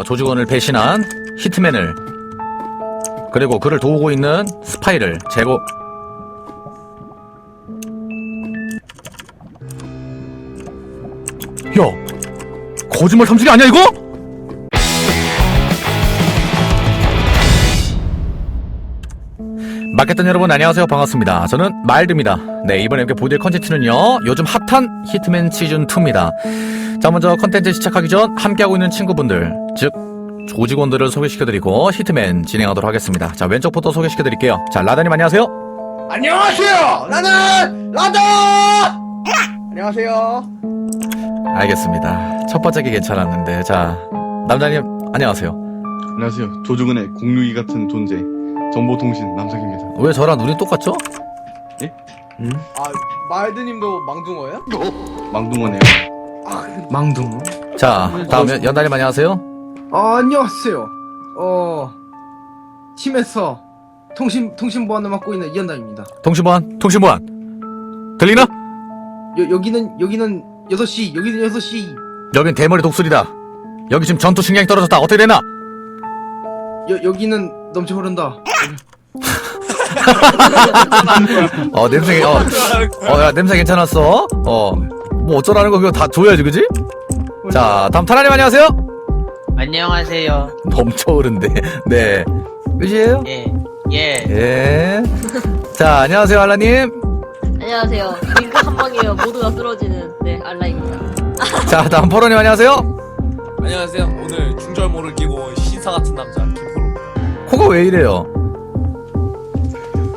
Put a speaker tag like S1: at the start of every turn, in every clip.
S1: 어, 조직원을 배신한 히트맨을 그리고 그를 도우고 있는 스파이를 제거. 야 거짓말 삼식이 아니야 이거? 마켓단 여러분 안녕하세요. 반갑습니다. 저는 마일드입니다. 네 이번에 이렇게 보여드릴 컨텐츠는요 요즘 핫한 히트맨 시즌2입니다 자 먼저 컨텐츠 시작하기 전 함께하고 있는 친구분들 즉 조직원들을 소개시켜드리고 히트맨 진행하도록 하겠습니다 자 왼쪽부터 소개시켜드릴게요 자 라다님 안녕하세요
S2: 안녕하세요. 나는 라더. 안녕하세요.
S1: 알겠습니다 첫 번째 게 괜찮았는데 자 남자님 안녕하세요
S3: 안녕하세요. 조주근의 공유기 같은 존재 정보통신 남석입니다.
S1: 왜 저랑 눈이 똑같죠?
S2: 아 말드님도 망둥어예요?
S3: 망둥어네요.
S4: 망둥어.
S1: 자 다음 연- 연다님 안녕하세요
S4: 아, 안녕하세요. 어, 팀에서 통신, 통신 보안을 맡고 있는 이현다입니다.
S1: 통신보안 통신보안 들리나?
S4: 여, 여기는, 여기는 6시, 여기는 6시.
S1: 여긴 대머리 독수리다 여기 지금 전투 식량이 떨어졌다 어떻게 되나?
S4: 여, 여기는 넘쳐 흐른다.
S1: 어 냄새 어, 어, 야, 냄새 괜찮았어. 어, 뭐 어쩌라는 거 그거 다 줘야지, 그지? 자, 다음 타라님 안녕하세요.
S5: 안녕하세요.
S1: 넘쳐 흐른데, 네. 끝이에요?
S5: 예, 예.
S1: 예. 자, 안녕하세요, 알라님.
S6: 안녕하세요. 링크 한 방이에요. 모두가 쓰러지는 네 알라입니다.
S1: 자, 다음 포로님 안녕하세요.
S7: 안녕하세요. 오늘 중절모를 끼고 신사 같은 남자 김포로.
S1: 코가 왜 이래요?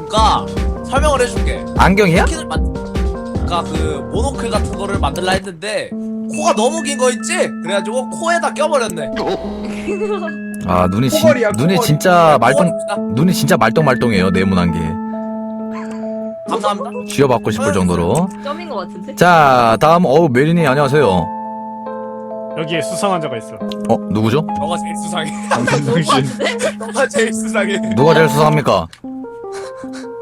S7: 그러니까 설명을 해줄게.
S1: 안경이야?
S7: 스킨을 만, 그러니까 그 모노클 같은 거를 만들라 했는데 코가 너무 긴 거 있지? 그래가지고 코에다 껴버렸네.
S1: 아, 눈이 진,
S2: 코걸이야,
S1: 눈이
S2: 코걸이.
S1: 진짜 말똥. 눈이 진짜 말똥말똥해요, 네모난 게.
S7: 감사합니다.
S1: 쥐어받고 싶을 정도로.
S6: 점인 것 같은데?
S1: 자, 다음, 어우, 메리님 안녕하세요.
S8: 여기에 수상 환자가 있어.
S1: 어, 누구죠?
S7: 너가 제일 수상해.
S8: 강동신.
S7: 너가 제일 수상해.
S1: 누가 제일 수상합니까?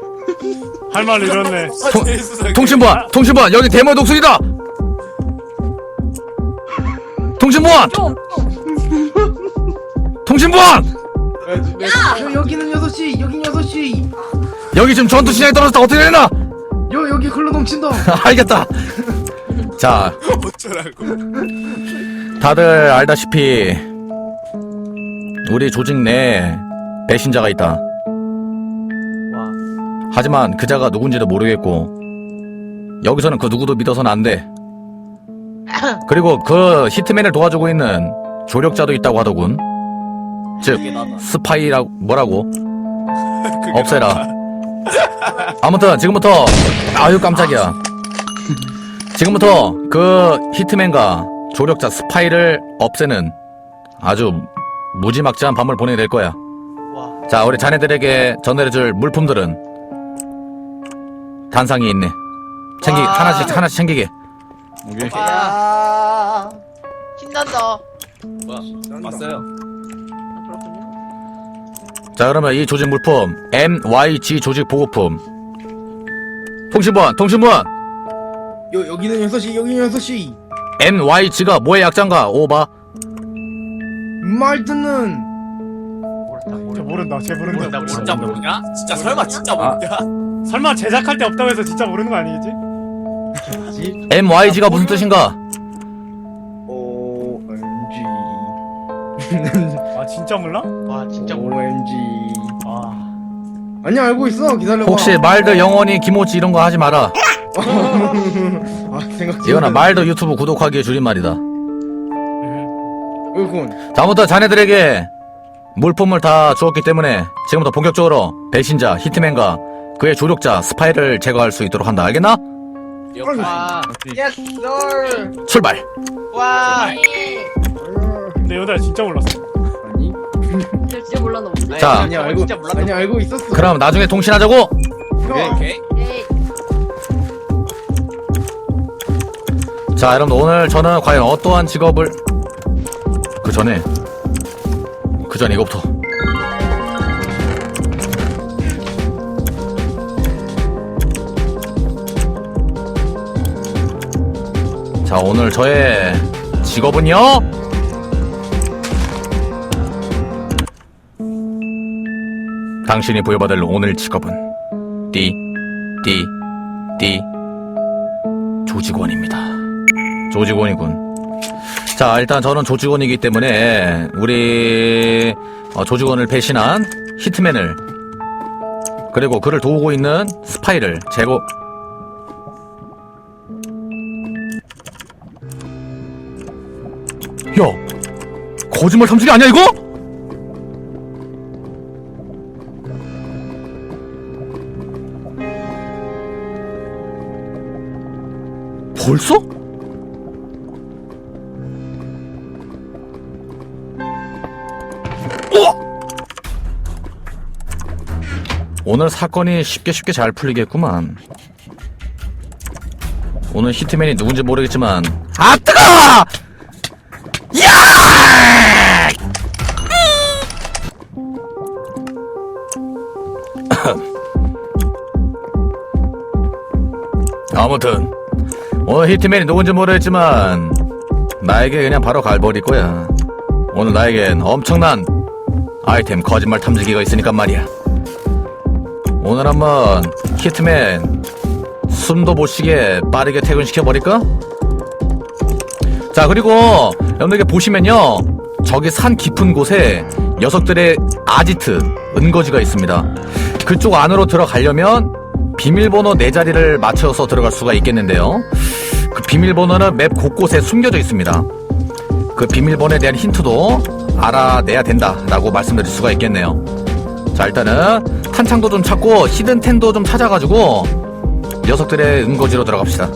S8: 할 말 잃었네.
S1: 통-
S7: 제일 수상해.
S1: 통신보안! 통신보안! 여기 대머리 독수리다! 통신보안!
S6: 좀!
S1: 통신보안!
S4: 여, 여기는 6시, 여긴 6시.
S1: 여기 지금 전투 시장이 떨어졌다 어떻게 되나?
S4: 여, 여기 흘러 넘친다.
S1: 알겠다 자
S7: 어쩌라고.
S1: 다들 알다시피 우리 조직 내에 배신자가 있다 하지만 그자가 누군지도 모르겠고 여기서는 그 누구도 믿어서는 안돼 그리고 그 히트맨을 도와주고 있는 조력자도 있다고 하더군 즉. 스파이라고 뭐라고 없애라. 아무튼 지금부터 아유 깜짝이야. 지금부터 그 히트맨과 조력자 스파이를 없애는 아주 무지막지한 밤을 보내게 될 거야.
S7: 와.
S1: 자, 우리 자네들에게 전해줄 물품들은 단상이 있네. 챙기
S7: 와.
S1: 하나씩 하나씩 챙기게.
S3: 오케이.
S5: 아, 신난다.
S7: 뭐야? 왔어요.
S6: 아, 그렇군요.
S1: 자, 그러면 이 조직 물품 MYG 조직 보급품. 통신보안, 통신보안.
S4: 여, 여기는 6시, 여기는 6시.
S1: MYG가 뭐의 약자인가? 오바.
S4: 말드는
S8: 쟤 모른다. 쟤 모른다.
S7: 모른다. 진짜 모르냐? 진짜 설마 진짜 모르냐?
S8: 설마 제작할 때 없다고 해서 진짜 모르는 거 아니겠지?
S1: MYG가 무슨 뜻인가?
S4: OMG.
S8: 아 진짜 몰라?
S5: 와, 진짜 몰라.
S4: OMG.
S8: 아.
S4: 아니, 알고 있어. 기다려봐.
S1: 혹시 말드 영원히 김오치 이런 거 하지 마라.
S4: 아, 생각
S1: 이거나 말드 유튜브 구독하기의 줄임말이다.
S8: 음.
S4: 으군.
S1: 자, 아무튼 자네들에게 물품을 다 주었기 때문에 지금부터 본격적으로 배신자 히트맨과 그의 조력자 스파이를 제거할 수 있도록 한다. 알겠나?
S5: 와.
S1: 출발.
S5: 와.
S6: 네.
S8: 근데 여자 진짜 몰랐어.
S4: 아니.
S6: 저 진짜 몰랐나 본데?
S1: 자.
S4: 아니, 알고,
S5: 진짜 몰랐다.
S4: 아니, 알고 있었어.
S1: 그럼 나중에 통신하자고.
S7: 오케이 오케이.
S6: 네.
S1: 자, 여러분 오늘 저는 과연 어떠한 직업을 그 전에 그 전에 이거부터. 오늘 저의 직업은요? 당신이 부여받을 오늘 직업은 띠, 띠, 띠 조직원입니다. 조직원이군. 자, 일단 저는 조직원이기 때문에 우리 어, 조직원을 배신한 히트맨을 그리고 그를 도우고 있는 스파이를 제거 거짓말 탐지기 아니야 이거? 벌써? 우와! 오늘 사건이 쉽게 쉽게 잘 풀리겠구만. 오늘 히트맨이 누군지 모르겠지만 아 뜨거! 야! 아무튼 오늘 히트맨이 누군지 모르겠지만 나에게 그냥 바로 갈버릴 거야. 오늘 나에겐 엄청난 아이템 거짓말 탐지기가 있으니까 말이야. 오늘 한번 히트맨 숨도 못 쉬게 빠르게 퇴근시켜 버릴까? 자 그리고 여러분들께 보시면요 저기 산 깊은 곳에 녀석들의 아지트 은거지가 있습니다. 그쪽 안으로 들어가려면 비밀번호 네 자리를 맞춰서 들어갈 수가 있겠는데요. 그 비밀번호는 맵 곳곳에 숨겨져 있습니다. 그 비밀번호에 대한 힌트도 알아내야 된다라고 말씀드릴 수가 있겠네요. 자 일단은 탄창도 좀 찾고 히든텐도 좀 찾아가지고 녀석들의 은거지로 들어갑시다.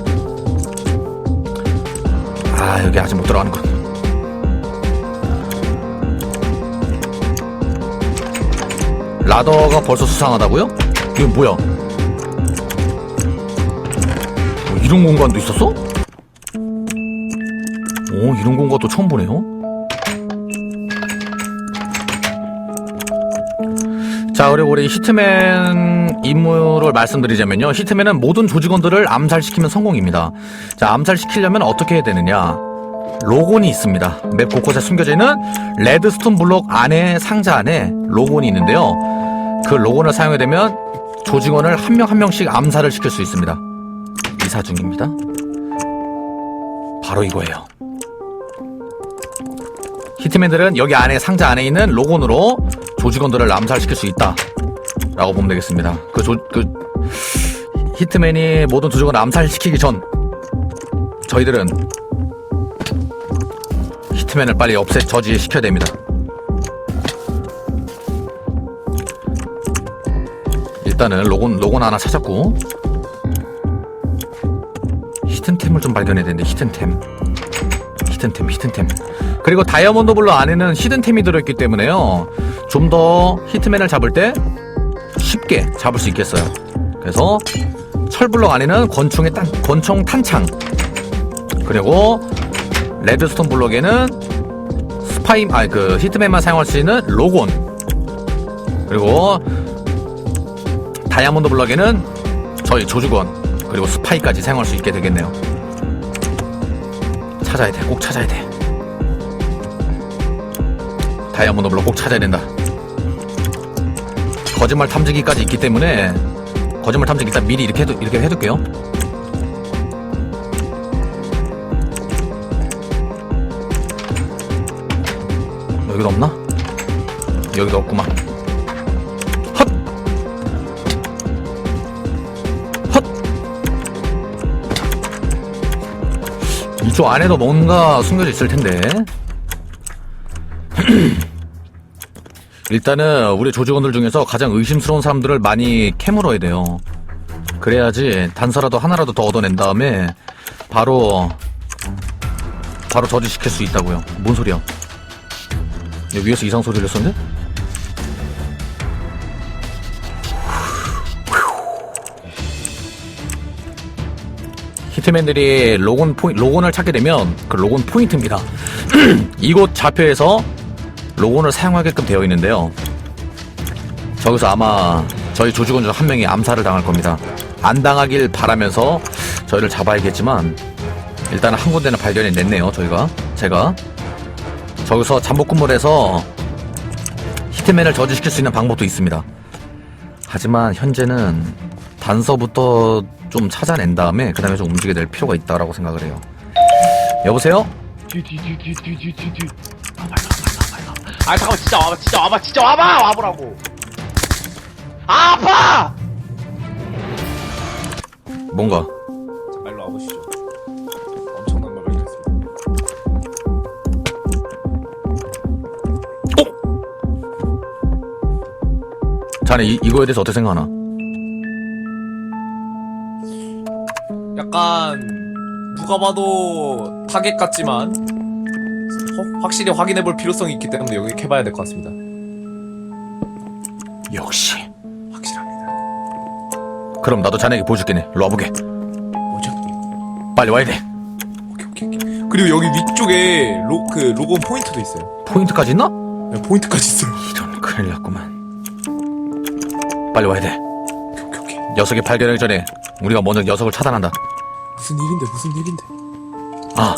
S1: 아 여기 아직 못 들어가는군. 라더가 벌써 수상하다고요? 이거 뭐야? 이런 공간도 있었어? 오 이런 공간도 처음 보네요. 자 그리고 우리 히트맨 임무를 말씀드리자면요. 히트맨은 모든 조직원들을 암살시키면 성공입니다. 자 암살시키려면 어떻게 해야 되느냐? 로곤이 있습니다. 맵 곳곳에 숨겨져 있는 레드스톤 블록 안에 상자 안에 로곤이 있는데요. 그 로곤을 사용하게 되면 조직원을 한 명 한 명씩 암살을 시킬 수 있습니다 이사 중입니다 바로 이거예요 히트맨들은 여기 안에 상자 안에 있는 로곤으로 조직원들을 암살시킬 수 있다. 라고 보면 되겠습니다. 그 조, 그, 히트맨이 모든 조직원을 암살시키기 전, 저희들은 히트맨을 빨리 없애, 저지시켜야 됩니다. 일단은 로곤, 로곤 하나 찾았고, 히든템을 좀 발견해야 되는데, 히든템. 히든템, 히든템. 그리고 다이아몬드 블루 안에는 히든템이 들어있기 때문에요. 좀 더 히트맨을 잡을 때 쉽게 잡을 수 있겠어요. 그래서 철블럭 안에는 권총의 탄, 권총 탄창. 그리고 레드스톤 블럭에는 스파임, 아, 그 히트맨만 사용할 수 있는 로곤. 그리고 다이아몬드 블럭에는 저희 조직원 그리고 스파이까지 사용할 수 있게 되겠네요. 찾아야 돼. 꼭 찾아야 돼. 다이아몬드 블록 꼭 찾아야 된다. 거짓말 탐지기까지 있기 때문에 거짓말 탐지기 일단 미리 이렇게 해두, 이렇게 해둘게요. 여기도 없나? 여기도 없구만. 이쪽 안에도 뭔가 숨겨져 있을 텐데. 일단은 우리 조직원들 중에서 가장 의심스러운 사람들을 많이 캐물어 야 돼요. 그래야지 단서라도 하나라도 더 얻어낸 다음에 바로 바로 저지시킬 수 있다고요. 뭔 소리야? 여기 위에서 이상 소리 들렸었는데? 히트맨들이 로곤 포인 로곤을 찾게 되면 그 로곤 포인트입니다. 이곳 좌표에서 로곤을 사용하게끔 되어 있는데요. 저기서 아마 저희 조직원 중 한 명이 암살을 당할 겁니다. 안 당하길 바라면서 저희를 잡아야겠지만 일단 한 군데는 발견해 냈네요. 저희가 제가 저기서 잠복 근무를 해서 히트맨을 저지시킬 수 있는 방법도 있습니다. 하지만 현재는 단서부터 좀 찾아낸 다음에 그 다음에 좀 움직여야 될 필요가 있다라고 생각을 해요. 여보세요?
S5: 아 잠깐만 진짜 와봐 진짜 와봐 진짜 와봐 와보라고 아 아파
S1: 뭔가
S7: 자, 말로 와보시죠. 엄청난 걸 발견했습니다.
S1: 자네 이, 이거에 대해서 어떻게 생각하나?
S7: 약간 누가 봐도 타겟 같지만 어, 확실히 확인해볼 필요성이 있기 때문에 여기 캐봐야 될 것 같습니다.
S1: 역시.
S7: 확실합니다.
S1: 그럼 나도 자네에게 보여줄게네. 일로 와보게.
S7: 뭐죠?
S1: 빨리 와야 돼.
S7: 오케이 오케이 오케이. 그리고 여기 위쪽에 로, 그 로고 포인트도 있어요.
S1: 포인트까지 있나?
S7: 네, 포인트까지 있어요.
S1: 이런 큰일 났구만. 빨리 와야 돼.
S7: 오케이 오케이 오케이.
S1: 녀석이 발견하기 전에 우리가 먼저 녀석을 차단한다.
S7: 무슨 일인데 무슨 일인데?
S1: 아,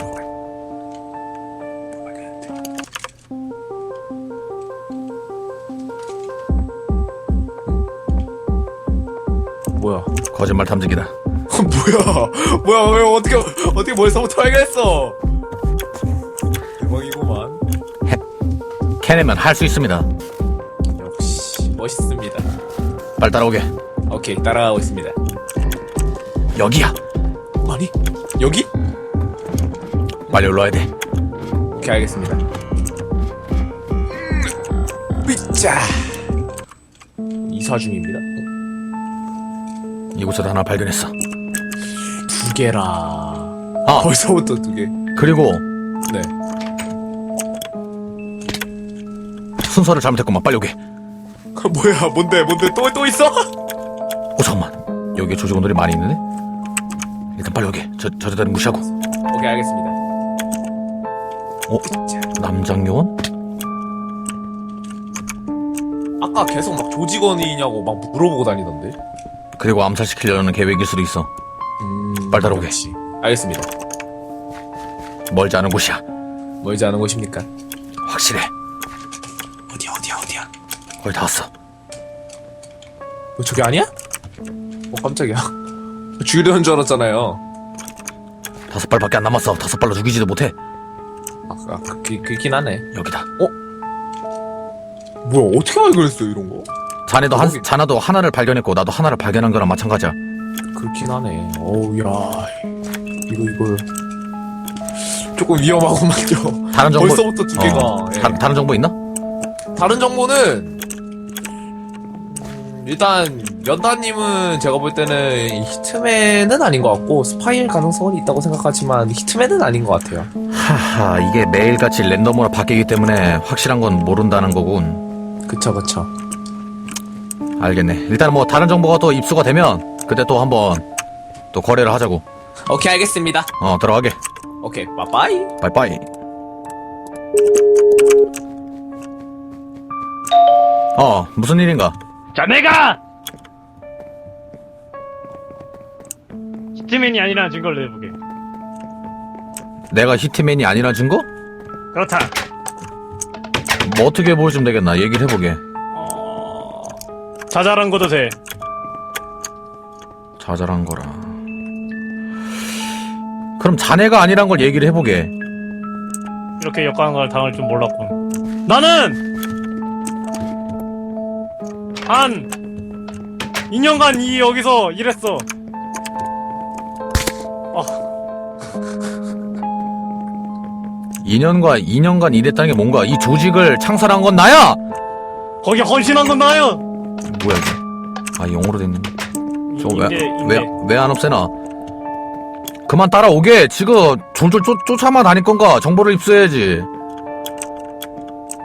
S7: 뭐야?
S1: 거짓말 탐지기다.
S7: 뭐야? 뭐야? 왜 어떻게 어떻게 벌써부터 발견했어? 대박이구만.
S1: 캐내면 할 수 있습니다.
S7: 역시 멋있습니다.
S1: 빨리 따라오게.
S7: 오케이 따라가고 있습니다.
S1: 여기야.
S7: 아니 여기?
S1: 빨리 올라와야 돼.
S7: 오케이 알겠습니다. 삐짜 이사 중입니다.
S1: 이곳에도 하나 발견했어.
S7: 두 개라.
S1: 아,
S7: 벌써부터 두 개.
S1: 그리고
S7: 네.
S1: 순서를 잘못했구만. 빨리 오게.
S7: 뭐야? 뭔데? 뭔데? 또 또 있어?
S1: 오, 잠깐만. 여기에 조직원들이 많이 있는데? 일단 빨리 오게. 저, 저자들은 무시하고.
S7: 오케이 알겠습니다.
S1: 어? 남장요원?
S7: 아까 계속 막 조직원이냐고 막 물어보고 다니던데.
S1: 그리고 암살시키려는 계획일 수도 있어.
S7: 음,
S1: 빨리 따라오게.
S7: 그렇지. 알겠습니다.
S1: 멀지 않은 곳이야.
S7: 멀지 않은 곳입니까?
S1: 확실해.
S7: 어디야 어디야 어디야?
S1: 거의 다 왔어.
S7: 어, 저기 아니야? 어 깜짝이야. 죽이려는 줄 알았잖아요.
S1: 다섯 발밖에 안 남았어. 다섯 발로 죽이지도 못해.
S7: 아, 아 그, 그, 그긴 하네.
S1: 여기다.
S7: 뭐야 어떻게 발견했어 이런 거?
S1: 자네도 한,
S7: 거기-
S1: 자나도 하나를 발견했고 나도 하나를 발견한 거랑 마찬가지야.
S7: 그렇긴 하네. 어우 야 이거 이거 조금 위험하구만요.
S1: 다른 정보
S7: 벌써부터 두 개가.
S1: 어,
S7: 예.
S1: 다, 다른 정보 있나?
S7: 다른 정보는 음, 일단 연다님은 제가 볼 때는 히트맨은 아닌 것 같고 스파이일 가능성은 있다고 생각하지만 히트맨은 아닌 것 같아요.
S1: 하하 이게 매일같이 랜덤으로 바뀌기 때문에 확실한 건 모른다는 거군.
S7: 그쵸 그쵸.
S1: 알겠네. 일단 뭐 다른 정보가 또 입수가 되면 그때 또 한번 또 거래를 하자고.
S7: 오케이 알겠습니다.
S1: 어 들어가게.
S7: 오케이 빠빠이.
S1: 빠이빠이. 어 무슨 일인가?
S8: 자네가 히트맨이 아니라는 증거를 내보게.
S1: 내가 히트맨이 아니라 증거?
S8: 그렇다.
S1: 뭐 어떻게 보여주면 되겠나? 얘기를 해보게.
S8: 어... 자잘한 것도 돼.
S1: 자잘한 거라. 그럼 자네가 아니란 걸 얘기를 해보게.
S8: 이렇게 역광 걸 당할 줄 몰랐군. 나는 한 2년간 이 여기서 일했어. 어,
S1: 2년간 2년간 일했다는 게 뭔가 이 조직을 창설한 건 나야.
S8: 거기 헌신한 건 나야.
S1: 뭐야 이게? 아 영어로 돼 있는. 저거. 왜왜 안 없애나? 그만 따라오게. 지금 졸졸 쫓, 쫓아만 다닐 건가? 정보를 입수해야지.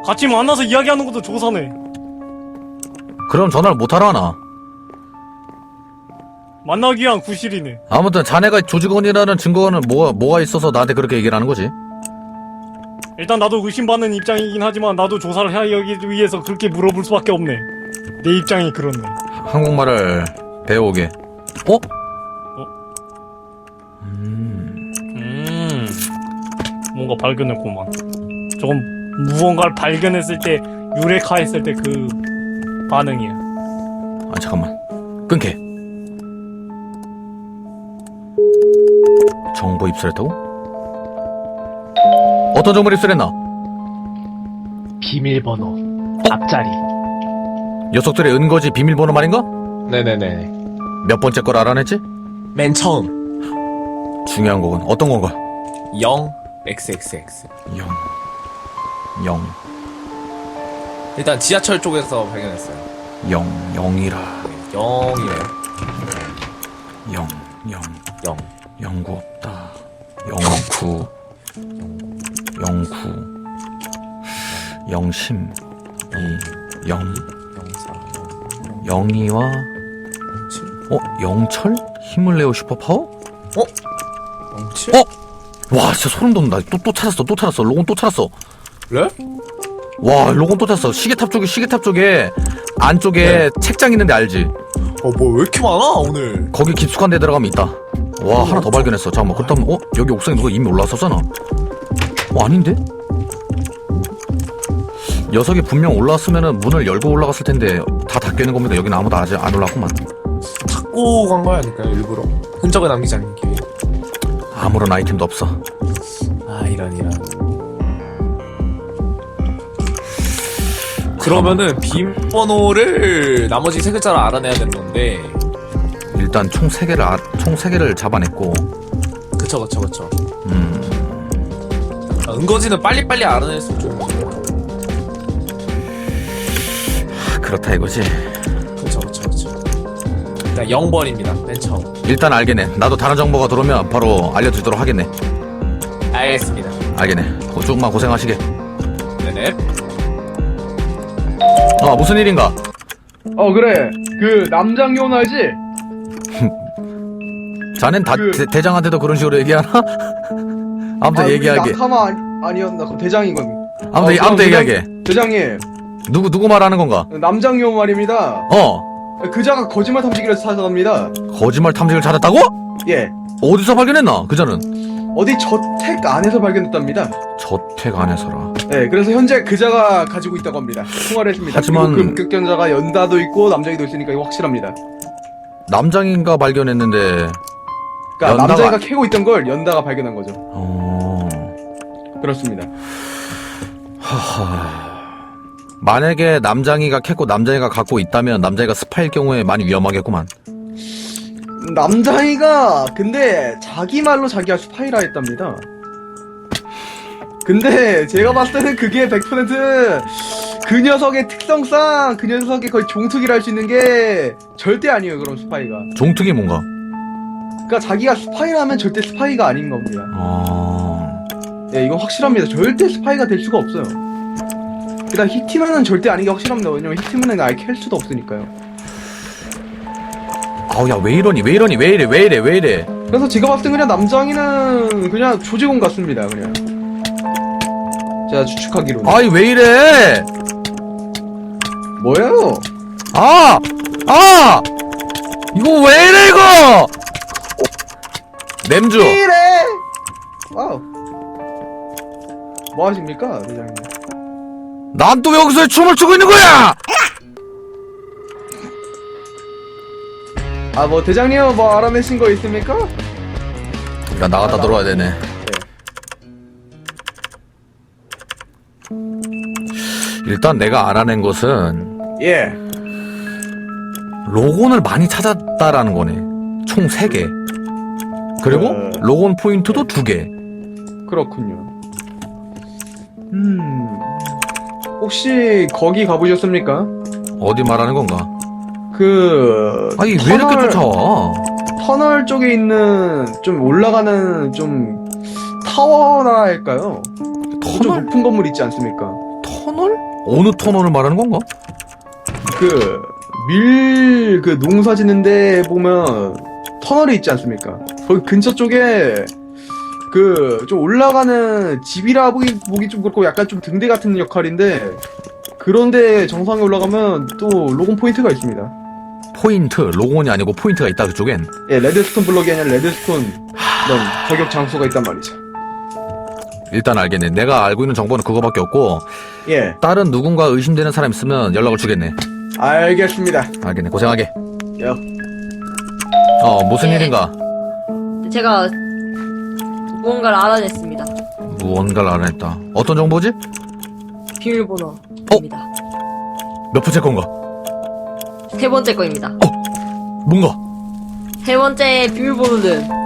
S8: 같이 만나서 이야기하는 것도 조사네.
S1: 그럼 전화를 못 하러 하나?
S8: 만나기 위한 구실이네.
S1: 아무튼 자네가 조직원이라는 증거는 뭐가 뭐가 있어서 나한테 그렇게 얘기를 하는 거지?
S8: 일단 나도 의심받는 입장이긴 하지만 나도 조사를 하기 위해서 그렇게 물어볼 수밖에 없네. 내 입장이 그렇네.
S1: 한국말을 배워오게. 어? 음.
S8: 음, 뭔가 발견했구만. 조금 무언가를 발견했을 때 유레카 했을 때 그 반응이야.
S1: 아 잠깐만 끊게 정보 입수했다고? 어떤 정보를 입수했나?
S5: 비밀번호. 앞자리.
S1: 녀석들의 은거지 비밀번호 말인가?
S7: 네네네.
S1: 몇 번째 걸 알아냈지?
S7: 맨 처음.
S1: 중요한 거군 어떤 건가?
S7: 0 XXX.
S1: 영 영,
S7: 일단 지하철 쪽에서 발견했어요.
S1: 영, 영이라
S7: 0이래요.
S1: 영, 영
S7: 0.
S1: 영구 없다 영구 영구 영심 이 영,
S7: 04.
S1: 영희와 어? 영철? 힘을 내어 슈퍼파워?
S7: 07?
S1: 어? 와 진짜 소름 돋는다 또, 또 찾았어 또 찾았어 로곤 또 찾았어
S7: 그래?
S1: 와 로곤 또 찾았어 시계탑 쪽에 시계탑 쪽에 안쪽에 책장 있는데 알지?
S7: 어, 뭐 왜 이렇게 많아, 오늘?
S1: 거기 깊숙한 데 들어가면 있다 와 하나 더 발견했어 잠깐만 그렇다면 어? 여기 옥상에 누가 이미 올라왔었잖아 어 아닌데? 녀석이 분명 올라왔으면 문을 열고 올라갔을 텐데 다 닫혀있는 겁니다 여기는 아무도 아직 안 올라왔구만
S7: 찾고 간 거야, 아닐까요, 일부러? 흔적을 남기지 않기 위해.
S1: 아무런 아이템도 없어
S7: 아, 이런, 이런. 그러면은 비밀번호를 나머지 세 글자를 알아내야 되는 건데.
S1: 일단 총 3개를 아, 총 3개를 잡아냈고.
S7: 그쵸 그쵸 그쵸.
S1: 음.
S7: 아, 은거지는 빨리빨리 알아낼 수좀
S1: 그렇다 이거지.
S7: 그쵸 그쵸 그쵸. 일단 0번입니다. 맨 처음.
S1: 일단 알겠네. 나도 다른 정보가 들어오면 바로 알려주도록 하겠네.
S7: 알겠습니다.
S1: 알겠네. 고- 조금만 고생하시게.
S7: 네네
S1: 어 무슨 일인가
S2: 어 그래 그 남장요원 알지?
S1: 자넨 다
S2: 그-
S1: 대, 장한테도 그런 식으로 얘기하나? 아무튼
S2: 아, 우리
S1: 얘기하게
S2: 낙하마 아니, 아니었나? 그건
S1: 아무튼,
S2: 어,
S1: 아무튼
S2: 그럼
S1: 얘기하게
S2: 대장님
S1: 누구 누구 말하는 건가?
S2: 남장요원 말입니다
S1: 어
S2: 그자가 거짓말 탐지기를 찾아갑니다
S1: 거짓말 탐지기를 찾았다고?
S2: 예
S1: 어디서 발견했나? 그자는
S2: 어디 저택 안에서 발견했답니다.
S1: 저택 안에서라.
S2: 네 그래서 현재 그자가 가지고 있다고 합니다. 통화를 했습니다.
S1: 하지만-
S2: 그리고 그 목격견자가 연다도 있고 남장이도 있으니까 이거 확실합니다.
S1: 남장인가 발견했는데
S2: 그러니까
S1: 연다가-
S2: 남자애가 캐고 있던 걸 연다가 발견한 거죠.
S1: 어.
S2: 그렇습니다.
S1: 하하. 만약에 남장이가 캤고 남장이가 갖고 있다면 남장이가 스파일 경우에 많이 위험하겠구만
S2: 남자애가 근데 자기 말로 자기가 스파이라 했답니다. 근데 제가 봤을 때는 그게 100%그 녀석의 특성상 그 녀석이 거의 종특이라 할 수 있는 게 절대 아니에요. 그럼 스파이가.
S1: 종특이 뭔가
S2: 그러니까 자기가 스파이라면 절대 스파이가 아닌 겁니다.
S1: 어
S2: 예, 이건 확실합니다. 절대 스파이가 될 수가 없어요. 일단 히트맨은 절대 아닌 게 확실합니다. 왜냐면 히트맨은 아예 캘 수도 없으니까요.
S1: 아우 야 왜 이러니? 왜 이러니? 왜 이래? 왜 이래? 왜 이래?
S2: 그래서 제가 봤을 때 그냥 남장이는 그냥 조직원 같습니다 그냥. 제가 추측하기로는.
S1: 아이 왜 이래?
S2: 뭐예요?
S1: 아! 아! 이거 왜 이래 이거! 냄주.
S2: 이래? 와우. 뭐 하십니까 대장님?
S1: 난 또 여기서 춤을 추고 있는 거야!
S2: 아 뭐 대장님 뭐 알아내신 거 있습니까?
S1: 일단 나갔다 들어와야 되네 일단 내가 알아낸 것은
S2: 예
S1: 로곤을 많이 찾았다라는 거네 총 3개 그리고
S2: 어.
S1: 로곤 포인트도 2개
S2: 그렇군요 음 혹시 거기 가보셨습니까?
S1: 어디 말하는 건가?
S2: 그
S1: 아니 왜 이렇게
S2: 터널-
S1: 쫓아와?
S2: 터널 쪽에 있는 좀 올라가는 좀 타워라 할까요? 좀
S1: 터널?
S2: 높은 건물 있지 않습니까?
S1: 터널? 어느 터널을 말하는 건가?
S2: 그 밀 그 농사 짓는데 보면 터널이 있지 않습니까? 거기 근처 쪽에 그 좀 올라가는 집이라 보기 보기 좀 그렇고 약간 좀 등대 같은 역할인데 그런데 정상에 올라가면 또 로곤 포인트가 있습니다.
S1: 포인트 로건이 아니고 포인트가 있다 그쪽엔
S2: 예, 레드스톤 블록이 아니라 레드스톤 그런 저격 장소가 있단 말이죠.
S1: 일단 알겠네 내가 알고 있는 정보는 그거밖에 없고
S2: 예,
S1: 다른 누군가 의심되는 사람 있으면 연락을 주겠네
S2: 알겠습니다.
S1: 알겠네 고생하게
S2: 여,
S1: 어 무슨
S6: 예.
S1: 일인가
S6: 제가 무언가를 알아냈습니다.
S1: 무언가를 알아냈다 어떤 정보지?
S6: 비밀번호입니다. 어?
S1: 몇 번째 건가
S6: 세 번째 거입니다.
S1: 어, 뭔가?
S6: 세 번째 비밀번호는